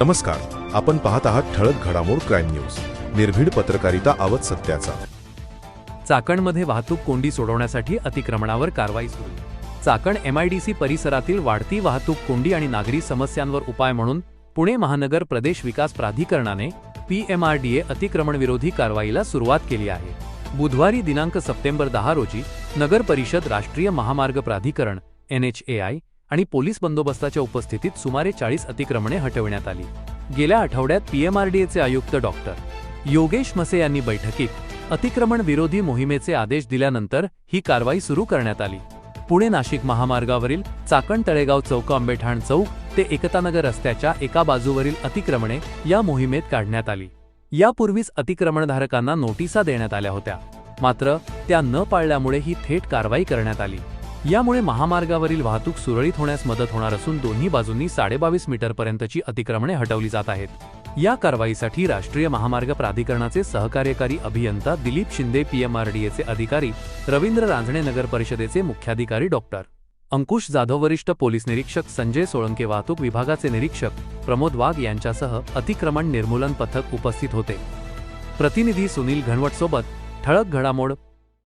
नमस्कार. आपण पाहत आहात ठळक घडामोड क्राईम न्यूज. निर्भीड पत्रकारिता आवत सत्याचा. चाकणमध्ये वाहतूक कोंडी सोडवण्यासाठी अतिक्रमणावर कारवाई सुरू. चाकण एमआयडीसी परिसरातील वाढती वाहतूक कोंडी आणि नागरी समस्यांवर उपाय म्हणून पुणे महानगर प्रदेश विकास प्राधिकरणाने पीएमआरडीए अतिक्रमणविरोधी कारवाईला सुरुवात केली आहे. बुधवारी दिनांक सप्टेंबर दहा रोजी नगर परिषद राष्ट्रीय महामार्ग प्राधिकरण एनएचएआय आणि पोलीस बंदोबस्ताच्या उपस्थितीत सुमारे चाळीस अतिक्रमणे हटविण्यात आली. गेल्या आठवड्यात पीएमआरडीएचे आयुक्त डॉक्टर योगेश मसे यांनी बैठकीत अतिक्रमण विरोधी मोहिमेचे आदेश दिल्यानंतर ही कारवाई सुरू करण्यात आली. पुणे नाशिक महामार्गावरील चाकण तळेगाव चौक आंबेठाण चौक ते एकतानगर रस्त्याच्या एका बाजूवरील अतिक्रमणे या मोहिमेत काढण्यात आली. यापूर्वीच अतिक्रमणधारकांना नोटिसा देण्यात आल्या होत्या. मात्र त्या न पाळल्यामुळे ही थेट कारवाई करण्यात आली. यामुळे महामार्गावरील वाहतूक सुरळीत होण्यास मदत होणार असून दोन्ही बाजूंनी साडेबावीस मीटरपर्यंतची अतिक्रमणे हटवली जात आहेत. या कारवाईसाठी राष्ट्रीय महामार्ग प्राधिकरणाचे सहकार्यकारी अभियंता दिलीप शिंदे पीएमआरडीएचे अधिकारी रवींद्र रांजणे नगर परिषदेचे मुख्याधिकारी डॉक्टर अंकुश जाधव वरिष्ठ पोलीस निरीक्षक संजय सोळंके वाहतूक विभागाचे निरीक्षक प्रमोद वाघ यांच्यासह अतिक्रमण निर्मूलन पथक उपस्थित होते. प्रतिनिधी सुनील घनवटसोबत ठळक घडामोड